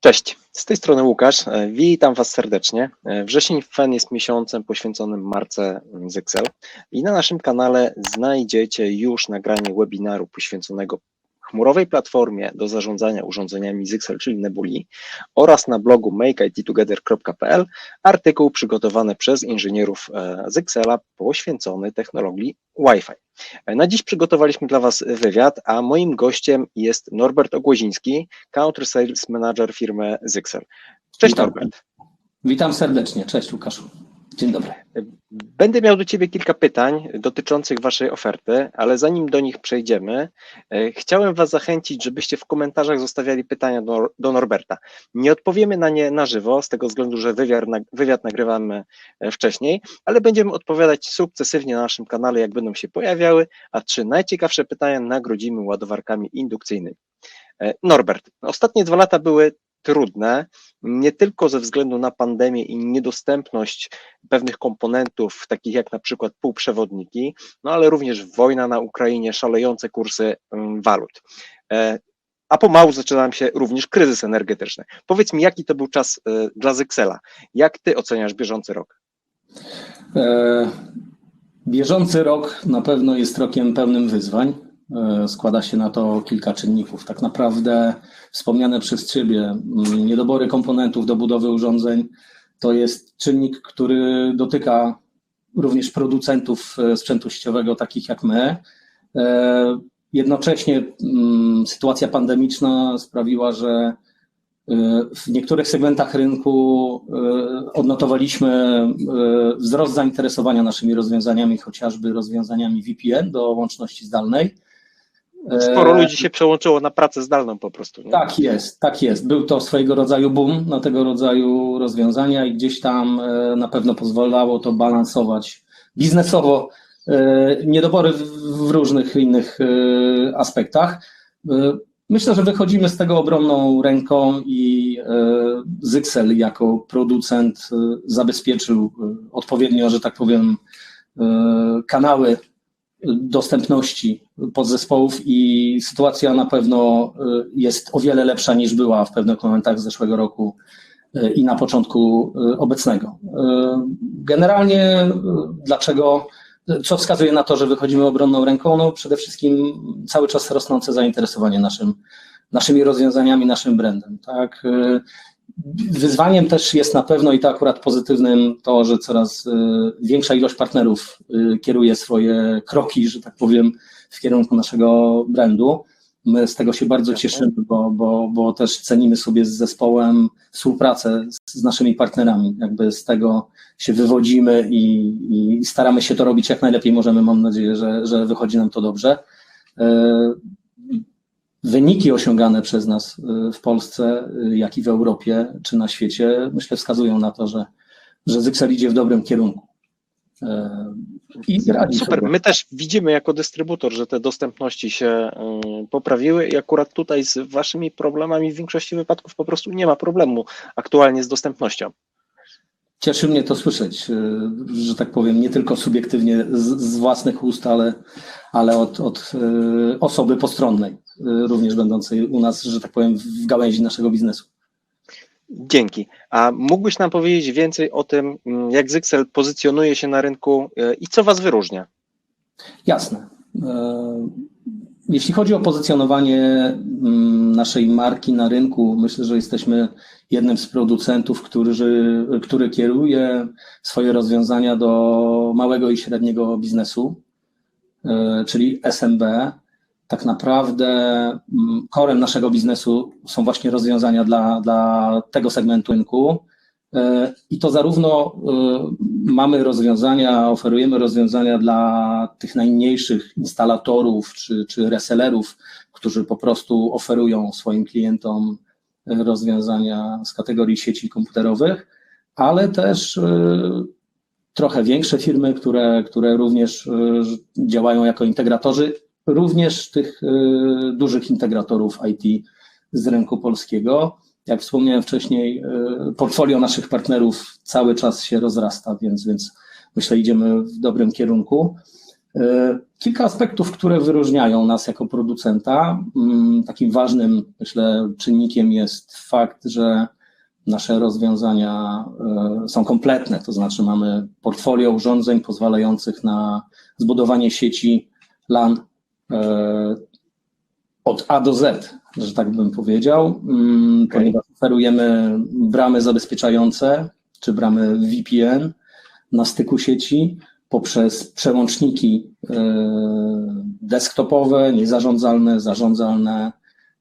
Cześć, z tej strony Łukasz. E, Witam Was serdecznie. E, Wrzesień FEN jest miesiącem poświęconym marce z Excel i na naszym kanale znajdziecie już nagranie webinaru poświęconego chmurowej platformie do zarządzania urządzeniami z Excel, czyli Nebuli oraz na blogu makeittogether.pl artykuł przygotowany przez inżynierów e, z Excela poświęcony technologii Wi-Fi. Na dziś przygotowaliśmy dla Was wywiad, a moim gościem jest Norbert Ogłoziński, Country Sales Manager firmy Zyxel. Cześć Witam. Norbert. Witam serdecznie. Cześć Łukaszu. Dzień dobry. Będę miał do Ciebie kilka pytań dotyczących Waszej oferty, ale zanim do nich przejdziemy, e, chciałem Was zachęcić, żebyście w komentarzach zostawiali pytania do, do Norberta. Nie odpowiemy na nie na żywo, z tego względu, że wywiad, wywiad nagrywamy e, wcześniej, ale będziemy odpowiadać sukcesywnie na naszym kanale, jak będą się pojawiały, a trzy najciekawsze pytania nagrodzimy ładowarkami indukcyjnymi. E, Norbert, ostatnie dwa lata były trudne, nie tylko ze względu na pandemię i niedostępność pewnych komponentów, takich jak na przykład półprzewodniki, no ale również wojna na Ukrainie, szalejące kursy mm, walut. E, A pomału zaczyna się również kryzys energetyczny. Powiedz mi, jaki to był czas e, dla Zyxela? Jak ty oceniasz bieżący rok? E, Bieżący rok na pewno jest rokiem pełnym wyzwań. E, Składa się na to kilka czynników. Tak naprawdę wspomniane przez Ciebie mm, niedobory komponentów do budowy urządzeń to jest czynnik, który dotyka również producentów e, sprzętu sieciowego, takich jak my. E, Jednocześnie mm, sytuacja pandemiczna sprawiła, że w niektórych segmentach rynku odnotowaliśmy wzrost zainteresowania naszymi rozwiązaniami, chociażby rozwiązaniami VPN do łączności zdalnej. Sporo E, ludzi się przełączyło na pracę zdalną po prostu. Nie? Tak jest, tak jest. Był to swojego rodzaju boom na tego rodzaju rozwiązania i gdzieś tam e, na pewno pozwalało to balansować biznesowo e, niedobory w- różnych innych aspektach. Myślę, że wychodzimy z tego obronną ręką i Zyxel jako producent zabezpieczył odpowiednio, że tak powiem, kanały dostępności podzespołów i sytuacja na pewno y, jest o wiele lepsza niż była w pewnych momentach z zeszłego roku y, i na początku y, obecnego. Generalnie dlaczego, co wskazuje na to, że wychodzimy obronną ręką? No przede wszystkim cały czas rosnące zainteresowanie naszym, naszymi rozwiązaniami, naszym brandem. Tak? Y, Wyzwaniem też jest na pewno i to akurat pozytywnym to, że coraz y, większa ilość partnerów y, kieruje swoje kroki, że tak powiem, w kierunku naszego brandu. My z tego się bardzo cieszymy, bo, bo, bo też cenimy sobie z zespołem współpracę z, z naszymi partnerami. Jakby z tego się wywodzimy i, i staramy się to robić jak najlepiej możemy. Mam nadzieję, że, że wychodzi nam to dobrze. Wyniki osiągane przez nas y, w Polsce, y, jak i w Europie, czy na świecie, myślę, wskazują na to, że, że Zyxel idzie w dobrym kierunku. Y, Super, my też widzimy jako dystrybutor, że te dostępności się poprawiły i akurat tutaj z waszymi problemami w większości wypadków po prostu nie ma problemu aktualnie z dostępnością. Cieszy mnie to słyszeć, y, że tak powiem, nie tylko subiektywnie z, z własnych ust, ale, ale od, od y, osoby postronnej, y, również będącej u nas, że tak powiem, w gałęzi naszego biznesu. Dzięki. A mógłbyś nam powiedzieć więcej o tym, mm, jak Zyxel pozycjonuje się na rynku i co was wyróżnia? Jasne. Jeśli chodzi o pozycjonowanie mm, naszej marki na rynku, myślę, że jesteśmy jednym z producentów, który, który kieruje swoje rozwiązania do małego i średniego biznesu, e, czyli SMB. Tak naprawdę mm, korem naszego biznesu są właśnie rozwiązania dla, dla tego segmentu rynku. E, I to zarówno e, mamy rozwiązania, oferujemy rozwiązania dla tych najmniejszych instalatorów czy, czy resellerów, którzy po prostu oferują swoim klientom e, rozwiązania z kategorii sieci komputerowych, ale też trochę większe firmy, które, które również działają jako integratorzy, również tych dużych integratorów IT z rynku polskiego. Jak wspomniałem wcześniej, e, portfolio naszych partnerów cały czas się rozrasta, więc, więc myślę, idziemy w dobrym kierunku. E, kilka aspektów, które wyróżniają nas jako producenta. Mm, Takim ważnym, myślę, czynnikiem jest fakt, że nasze rozwiązania e, są kompletne, to znaczy mamy portfolio urządzeń pozwalających na zbudowanie sieci LAN od A do Z, że tak bym powiedział, mm, Okej. ponieważ oferujemy bramy zabezpieczające czy bramy VPN na styku sieci poprzez przełączniki e, desktopowe, niezarządzalne, zarządzalne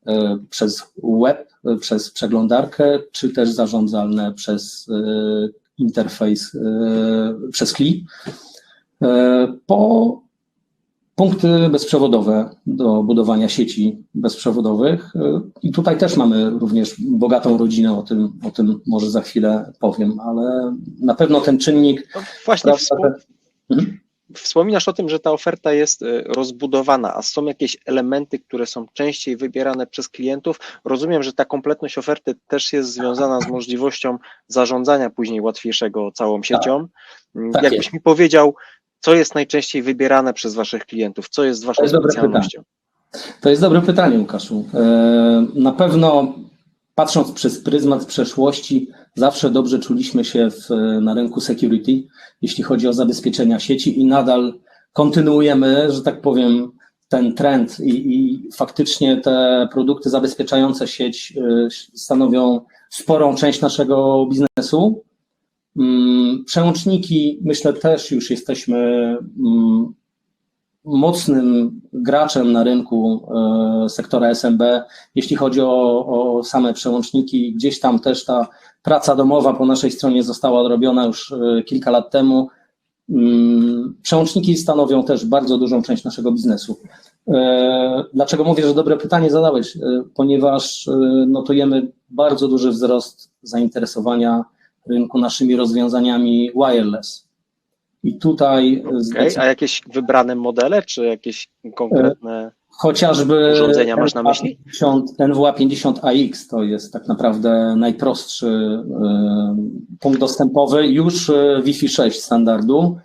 e, przez web, e, przez przeglądarkę, czy też zarządzalne przez interfejs, przez CLI. Po punkty bezprzewodowe do budowania sieci bezprzewodowych. E, I tutaj też mamy również bogatą rodzinę, o tym, o tym może za chwilę powiem, ale na pewno ten czynnik. No właśnie Prawda, wspom- Mhm. wspominasz o tym, że ta oferta jest e, rozbudowana, a są jakieś elementy, które są częściej wybierane przez klientów. Rozumiem, że ta kompletność oferty też jest związana z możliwością zarządzania później łatwiejszego całą siecią. Mm, tak Jakbyś jest. mi powiedział, co jest najczęściej wybierane przez waszych klientów, co jest To waszą jest dobre specjalnością? To jest dobre pytanie, Łukaszu. E, Na pewno patrząc przez pryzmat przeszłości, zawsze dobrze czuliśmy się w, na rynku security, jeśli chodzi o zabezpieczenia sieci i nadal kontynuujemy, że tak powiem, ten trend i, i faktycznie te produkty zabezpieczające sieć e, stanowią sporą część naszego biznesu. Mm, Przełączniki, myślę, też już jesteśmy mm, mocnym graczem na rynku e, sektora SMB, jeśli chodzi o, o same przełączniki. Gdzieś tam też ta praca domowa po naszej stronie została odrobiona już e, kilka lat temu. Mm, Przełączniki stanowią też bardzo dużą część naszego biznesu. E, Dlaczego mówię, że dobre pytanie zadałeś? Ponieważ notujemy bardzo duży wzrost zainteresowania rynku naszymi rozwiązaniami wireless. I tutaj Okay. A jakieś wybrane modele, czy jakieś konkretne. Chociażby Urządzenia masz na myśli? NWA 50, NWA 50AX to jest tak naprawdę najprostszy e, punkt dostępowy już e, Wi-Fi 6 standardu.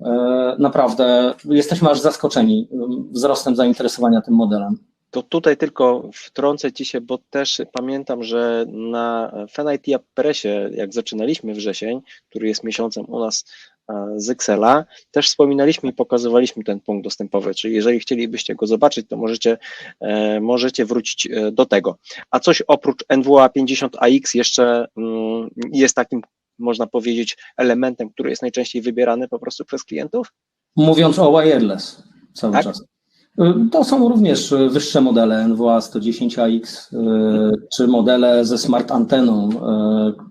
E, Naprawdę jesteśmy aż zaskoczeni e, wzrostem zainteresowania tym modelem. To tutaj tylko wtrącę Ci się, bo też pamiętam, że na FenIT Pressie, jak zaczynaliśmy wrzesień, który jest miesiącem u nas e, z Excela, też wspominaliśmy i pokazywaliśmy ten punkt dostępowy, czyli jeżeli chcielibyście go zobaczyć, to możecie, e, możecie wrócić e, do tego. A coś oprócz NWA 50AX jeszcze mm, jest takim, można powiedzieć, elementem, który jest najczęściej wybierany po prostu przez klientów? Mówiąc o wireless cały Tak? czas. E, To są również wyższe modele NWA 110AX, e, czy modele ze smart anteną,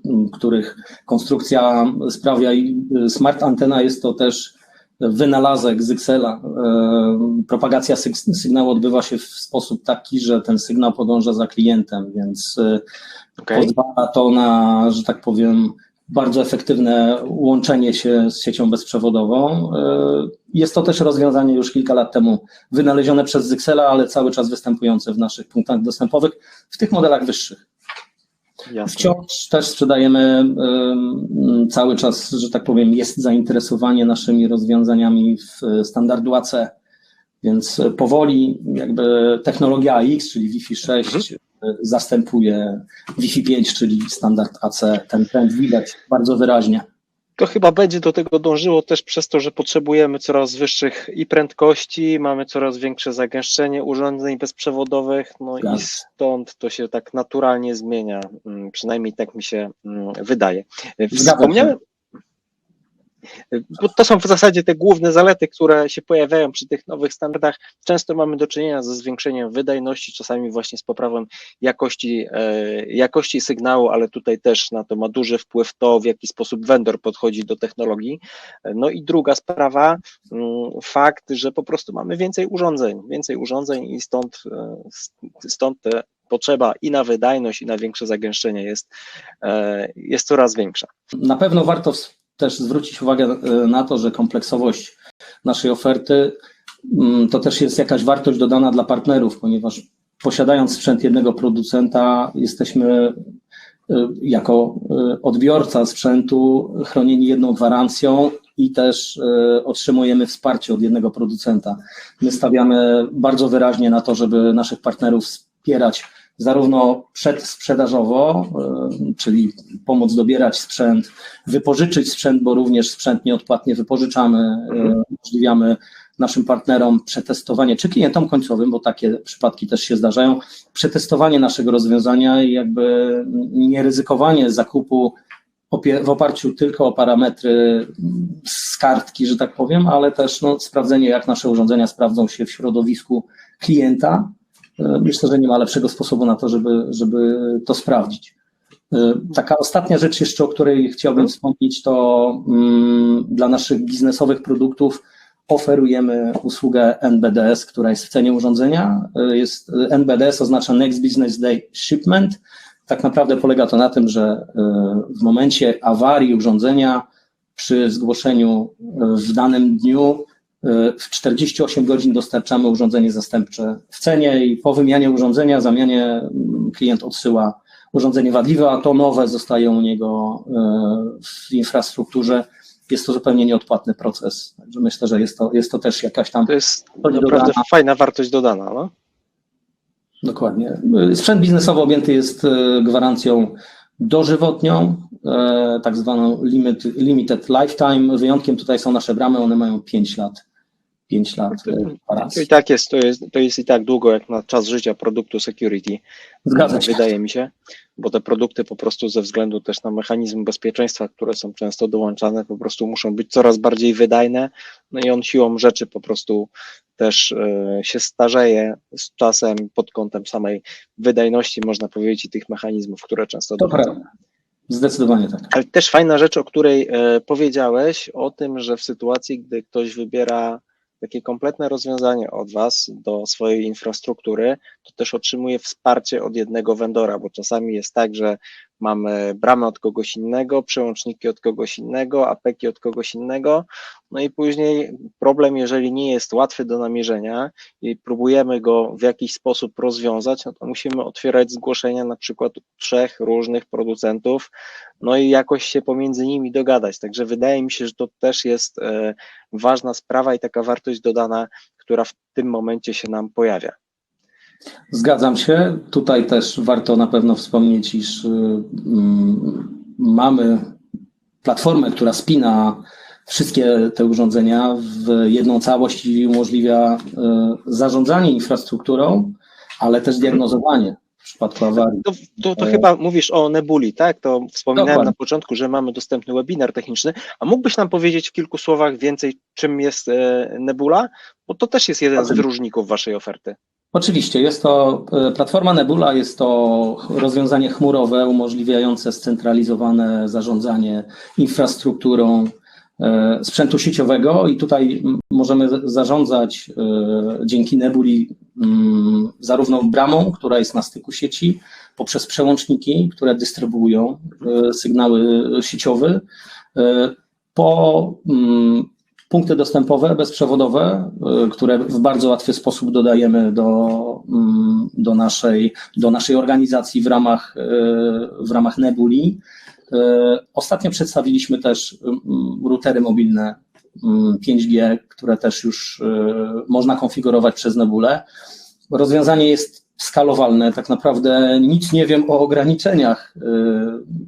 m, których konstrukcja sprawia i smart antena jest to też wynalazek z Excela. Propagacja syg- sygnału odbywa się w sposób taki, że ten sygnał podąża za klientem, więc Okay. pozwala to na, że tak powiem, bardzo efektywne łączenie się z siecią bezprzewodową. E, Jest to też rozwiązanie już kilka lat temu wynalezione przez Zyxela, ale cały czas występujące w naszych punktach dostępowych w tych modelach wyższych. Jasne. Wciąż też sprzedajemy em, cały czas, że tak powiem, jest zainteresowanie naszymi rozwiązaniami w standardu AC, więc powoli jakby technologia AX, czyli Wi-Fi 6 e, zastępuje Wi-Fi 5, czyli standard AC. Ten trend widać bardzo wyraźnie. To chyba będzie do tego dążyło też przez to, że potrzebujemy coraz wyższych i prędkości, mamy coraz większe zagęszczenie urządzeń bezprzewodowych, no Zgadza i stąd to się tak naturalnie zmienia, mm, przynajmniej tak mi się mm, wydaje. Wspomniałem, bo to są w zasadzie te główne zalety, które się pojawiają przy tych nowych standardach. Często mamy do czynienia ze zwiększeniem wydajności, czasami właśnie z poprawą jakości, e, jakości sygnału, ale tutaj też na to ma duży wpływ to, w jaki sposób vendor podchodzi do technologii. No i druga sprawa, mm, fakt, że po prostu mamy więcej urządzeń, więcej urządzeń i stąd, e, stąd te potrzeba i na wydajność, i na większe zagęszczenie jest, e, jest coraz większa. Na pewno warto też zwrócić uwagę e, na to, że kompleksowość naszej oferty mm, to też jest jakaś wartość dodana dla partnerów, ponieważ posiadając sprzęt jednego producenta, jesteśmy e, jako e, odbiorca sprzętu chronieni jedną gwarancją i też otrzymujemy wsparcie od jednego producenta. My stawiamy bardzo wyraźnie na to, żeby naszych partnerów wspierać zarówno przedsprzedażowo, e, czyli pomóc dobierać sprzęt, wypożyczyć sprzęt, bo również sprzęt nieodpłatnie wypożyczamy, e, umożliwiamy naszym partnerom przetestowanie, czy klientom końcowym, bo takie przypadki też się zdarzają, przetestowanie naszego rozwiązania i jakby nie ryzykowanie zakupu w oparciu tylko o parametry z kartki, że tak powiem, ale też no, sprawdzenie, jak nasze urządzenia sprawdzą się w środowisku klienta. E, myślę, że nie ma lepszego sposobu na to, żeby, żeby to sprawdzić. E, taka ostatnia rzecz jeszcze, o której chciałbym wspomnieć, to mm, dla naszych biznesowych produktów oferujemy usługę NBDS, która jest w cenie urządzenia. E, jest, NBDS oznacza Next Business Day Shipment. Tak naprawdę polega to na tym, że w momencie awarii urządzenia przy zgłoszeniu w danym dniu w 48 godzin dostarczamy urządzenie zastępcze w cenie i po wymianie urządzenia, zamianie mm, klient odsyła urządzenie wadliwe, a to nowe zostaje u niego w infrastrukturze jest to zupełnie nieodpłatny proces. Także myślę, że jest to, jest to też jakaś tam. To jest naprawdę fajna wartość dodana. No? Dokładnie. Sprzęt biznesowy objęty jest e, gwarancją dożywotnią, e, tak zwaną limit, limited lifetime. Wyjątkiem tutaj są nasze bramy, one mają 5 lat. 5 lat to I tak jest to, jest, to jest i tak długo jak na czas życia produktu security. Zgadza się. Wydaje mi się, bo te produkty po prostu ze względu też na mechanizm bezpieczeństwa, które są często dołączane, po prostu muszą być coraz bardziej wydajne, no i on siłą rzeczy po prostu też e, się starzeje z czasem pod kątem samej wydajności, można powiedzieć, i tych mechanizmów, które często to dochodzą. Zdecydowanie tak. Ale też fajna rzecz, o której e, powiedziałeś, o tym, że w sytuacji, gdy ktoś wybiera takie kompletne rozwiązanie od Was do swojej infrastruktury, to też otrzymuje wsparcie od jednego vendora, bo czasami jest tak, że mamy bramę od kogoś innego, przełączniki od kogoś innego, apeki od kogoś innego, no i później problem, jeżeli nie jest łatwy do namierzenia i próbujemy go w jakiś sposób rozwiązać, no to musimy otwierać zgłoszenia na przykład trzech różnych producentów, no i jakoś się pomiędzy nimi dogadać. Także wydaje mi się, że to też jest e, ważna sprawa i taka wartość dodana, która w tym momencie się nam pojawia. Zgadzam się. Tutaj też warto na pewno wspomnieć, iż y, mm, mamy platformę, która spina wszystkie te urządzenia w jedną całość i umożliwia y, zarządzanie infrastrukturą, ale też diagnozowanie w przypadku awarii. To, to, to chyba mówisz o Nebuli, tak? To wspominałem Dokładnie. na początku, że mamy dostępny webinar techniczny, a mógłbyś nam powiedzieć w kilku słowach więcej, czym jest e, Nebula? Bo to też jest jeden z wyróżników waszej oferty. Oczywiście, jest to e, platforma Nebula, jest to rozwiązanie chmurowe umożliwiające scentralizowane zarządzanie infrastrukturą e, sprzętu sieciowego i tutaj możemy zarządzać e, dzięki Nebuli mm, zarówno bramą, która jest na styku sieci, poprzez przełączniki, które dystrybuują sygnały sieciowe, po mm, punkty dostępowe, bezprzewodowe, y, które w bardzo łatwy sposób dodajemy do, mm, do, naszej, do naszej organizacji w ramach, y, w ramach Nebuli. Y, ostatnio przedstawiliśmy też mm, routery mobilne 5G, mm, które też już można konfigurować przez Nebulę. Rozwiązanie jest skalowalne. Tak naprawdę nic nie wiem o ograniczeniach, y,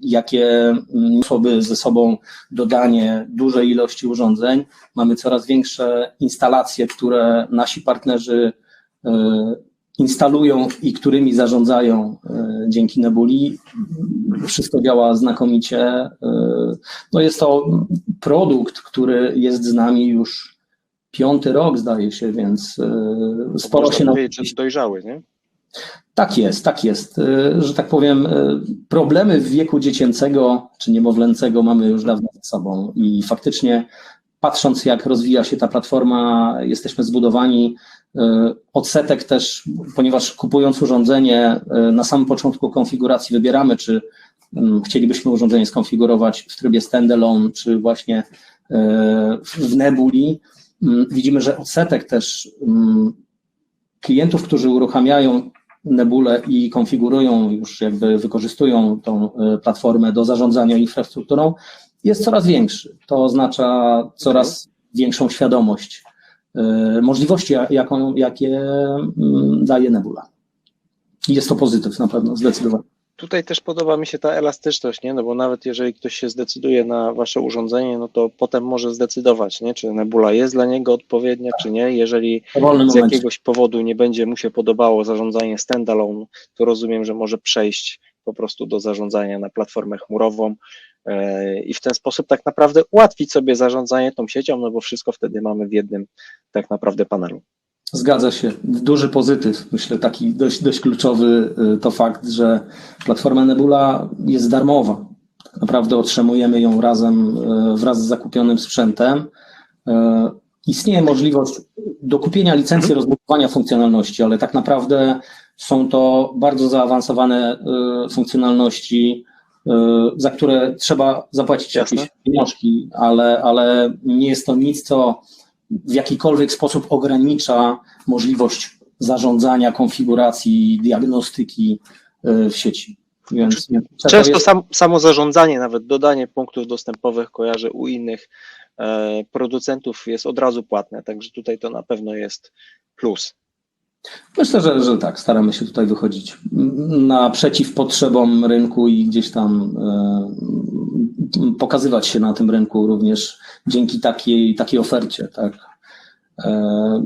jakie osoby ze sobą dodanie dużej ilości urządzeń. Mamy coraz większe instalacje, które nasi partnerzy y, instalują i którymi zarządzają y, dzięki Nebuli. Wszystko działa znakomicie. No jest to produkt, który jest z nami już piąty rok, zdaje się, więc sporo Można się nauczyliśmy. dojrzały, nie? Tak jest, tak jest. Y, że tak powiem, y, problemy w wieku dziecięcego czy niemowlęcego mamy już dawno przed sobą i faktycznie patrząc jak rozwija się ta platforma, jesteśmy zbudowani y, odsetek też, ponieważ kupując urządzenie na samym początku konfiguracji wybieramy, czy mm, chcielibyśmy urządzenie skonfigurować w trybie standalone, czy właśnie w Nebuli. Mm, widzimy, że odsetek też mm, klientów, którzy uruchamiają Nebulę i konfigurują już jakby wykorzystują tą e, platformę do zarządzania infrastrukturą, jest coraz większy. To oznacza coraz większą świadomość y, możliwości, ja- jaką, jakie mm, daje Nebula. Jest to pozytyw na pewno, zdecydowanie. Tutaj też podoba mi się ta elastyczność, nie? No bo nawet jeżeli ktoś się zdecyduje na wasze urządzenie, no to potem może zdecydować, nie? Czy Nebula jest dla niego odpowiednia, czy nie. Jeżeli z jakiegoś powodu nie będzie mu się podobało zarządzanie standalone, to rozumiem, że może przejść po prostu do zarządzania na platformę chmurową e, i w ten sposób tak naprawdę ułatwić sobie zarządzanie tą siecią, no bo wszystko wtedy mamy w jednym tak naprawdę panelu. Zgadza się. Duży pozytyw, myślę, taki dość, dość kluczowy y, to fakt, że platforma Nebula jest darmowa. Tak naprawdę otrzymujemy ją razem y, wraz z zakupionym sprzętem. Y, Istnieje możliwość dokupienia licencji rozbudowania funkcjonalności, ale tak naprawdę są to bardzo zaawansowane funkcjonalności, za które trzeba zapłacić Jasne. jakieś pieniążki, ale, ale nie jest to nic, co w jakikolwiek sposób ogranicza możliwość zarządzania, konfiguracji, diagnostyki y, w sieci. Więc to Często jest- sam, samo zarządzanie, nawet dodanie punktów dostępowych kojarzę u innych e, producentów jest od razu płatne, także tutaj to na pewno jest plus. Myślę, że, że tak, staramy się tutaj wychodzić naprzeciw potrzebom rynku i gdzieś tam e, pokazywać się na tym rynku również dzięki takiej, takiej ofercie. Tak. E,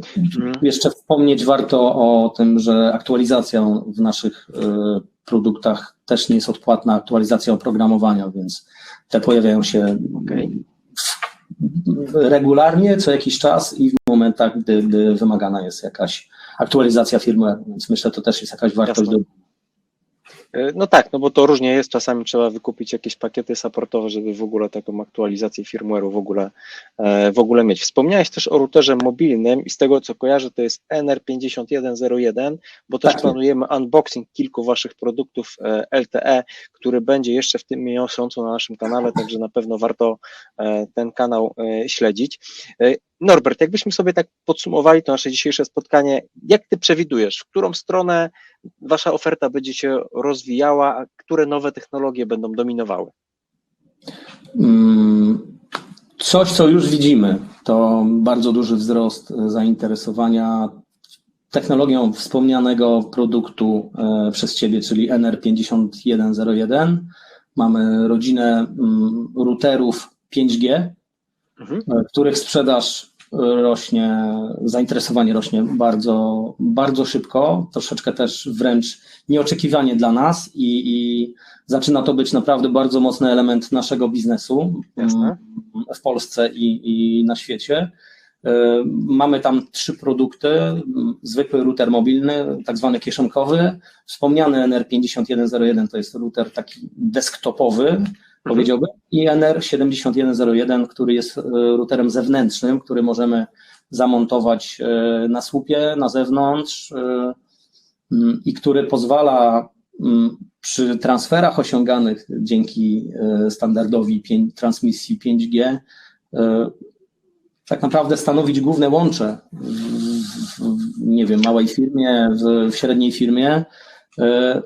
Jeszcze wspomnieć warto o tym, że aktualizacja w naszych e, produktach też nie jest odpłatna, aktualizacja oprogramowania, więc te pojawiają się regularnie, co jakiś czas i w momentach, gdy, gdy wymagana jest jakaś aktualizacja firmware, więc myślę, to też jest jakaś wartość. Jasne. Do... E, No tak, no bo to różnie jest, czasami trzeba wykupić jakieś pakiety supportowe, żeby w ogóle taką aktualizację firmware'u w ogóle, e, w ogóle mieć. Wspomniałeś też o routerze mobilnym i z tego co kojarzę to jest NR5101, bo też Tak planujemy unboxing kilku waszych produktów e, LTE, który będzie jeszcze w tym miesiącu na naszym kanale, także na pewno warto e, ten kanał e, śledzić. Norbert, jakbyśmy sobie tak podsumowali to nasze dzisiejsze spotkanie, jak ty przewidujesz, w którą stronę wasza oferta będzie się rozwijała, a które nowe technologie będą dominowały? Mm, Coś, co już widzimy, to bardzo duży wzrost zainteresowania technologią wspomnianego produktu e, przez Ciebie, czyli NR5101. Mamy rodzinę mm, routerów 5G, Mhm. e, których sprzedaż rośnie, zainteresowanie rośnie bardzo, bardzo szybko, troszeczkę też wręcz nieoczekiwanie dla nas i, i zaczyna to być naprawdę bardzo mocny element naszego biznesu Jasne. mm, w Polsce i, i na świecie. E, Mamy tam trzy produkty. m, Zwykły router mobilny, tak zwany kieszonkowy. Wspomniany NR5101 to jest router taki desktopowy, powiedziałbym, i NR7101, który jest e, routerem zewnętrznym, który możemy zamontować e, na słupie, na zewnątrz e, m, i który pozwala m, przy transferach osiąganych dzięki standardowi transmisji 5G e, tak naprawdę stanowić główne łącze w, w, nie wiem, małej firmie, w, w średniej firmie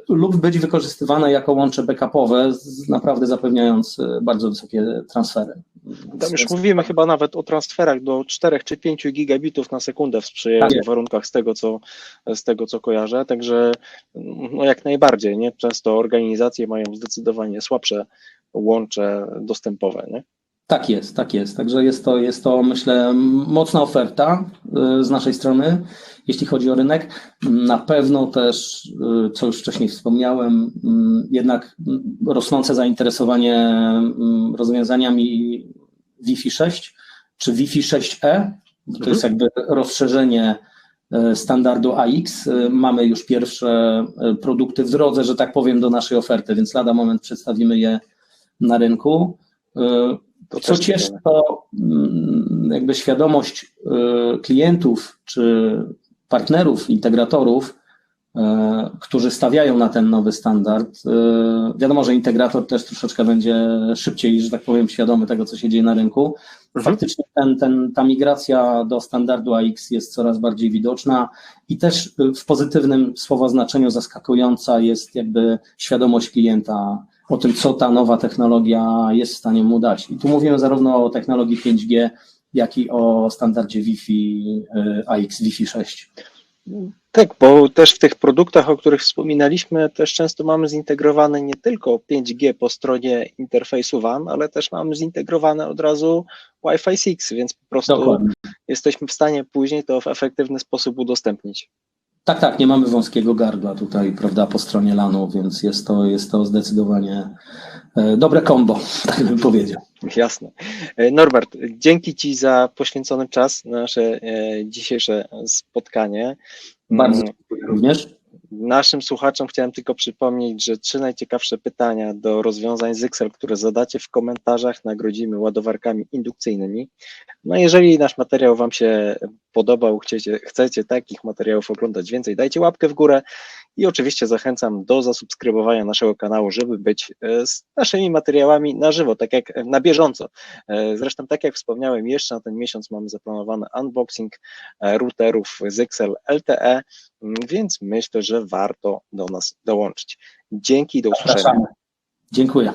lub być wykorzystywane jako łącze backupowe, naprawdę zapewniając e, bardzo wysokie transfery. Tam już mówimy chyba nawet o transferach do 4 czy 5 gigabitów na sekundę w Tak sprzyjających jest. warunkach z tego, co, z tego, co kojarzę. Także no jak najbardziej, nie? Często organizacje mają zdecydowanie słabsze łącze dostępowe, nie? Tak jest, tak jest. Także jest to, jest to myślę, mocna oferta y, z naszej strony, jeśli chodzi o rynek. Na pewno też, y, co już wcześniej wspomniałem, y, jednak rosnące zainteresowanie y, rozwiązaniami Wi-Fi 6 czy Wi-Fi 6E. To jest jakby rozszerzenie y, standardu AX. Mamy już pierwsze produkty w drodze, że tak powiem, do naszej oferty, więc lada moment przedstawimy je na rynku. To co cieszy, to mm, jakby świadomość y, klientów czy partnerów, integratorów, y, którzy stawiają na ten nowy standard. Y, Wiadomo, że integrator też troszeczkę będzie szybciej, że tak powiem, świadomy tego, co się dzieje na rynku. Mhm. Faktycznie ten, ten, ta migracja do standardu AX jest coraz bardziej widoczna i też w pozytywnym słowa znaczeniu zaskakująca jest jakby świadomość klienta o tym, co ta nowa technologia jest w stanie mu dać. I tu mówimy zarówno o technologii 5G, jak i o standardzie Wi-Fi e, AX Wi-Fi 6. Tak, bo też w tych produktach, o których wspominaliśmy, też często mamy zintegrowane nie tylko 5G po stronie interfejsu WAN, ale też mamy zintegrowane od razu Wi-Fi 6, więc po prostu Dokładnie. jesteśmy w stanie później to w efektywny sposób udostępnić. Tak, tak, nie mamy wąskiego gardła tutaj, prawda, po stronie LAN-u, więc jest to, jest to zdecydowanie e, dobre kombo, tak bym powiedział. Jasne. E, Norbert, dzięki Ci za poświęcony czas na nasze e, dzisiejsze spotkanie. Bardzo Mm, dziękuję również. Naszym słuchaczom chciałem tylko przypomnieć, że trzy najciekawsze pytania do rozwiązań z Excel, które zadacie w komentarzach, nagrodzimy ładowarkami indukcyjnymi. No jeżeli nasz materiał Wam się podobał, chcecie, chcecie takich materiałów oglądać więcej, dajcie łapkę w górę i oczywiście zachęcam do zasubskrybowania naszego kanału, żeby być e, z naszymi materiałami na żywo, tak jak na bieżąco. E, Zresztą tak jak wspomniałem, jeszcze na ten miesiąc mamy zaplanowany unboxing e, routerów z Excel LTE, Mm, więc myślę, że warto do nas dołączyć. Dzięki, do usłyszenia. Dziękuję.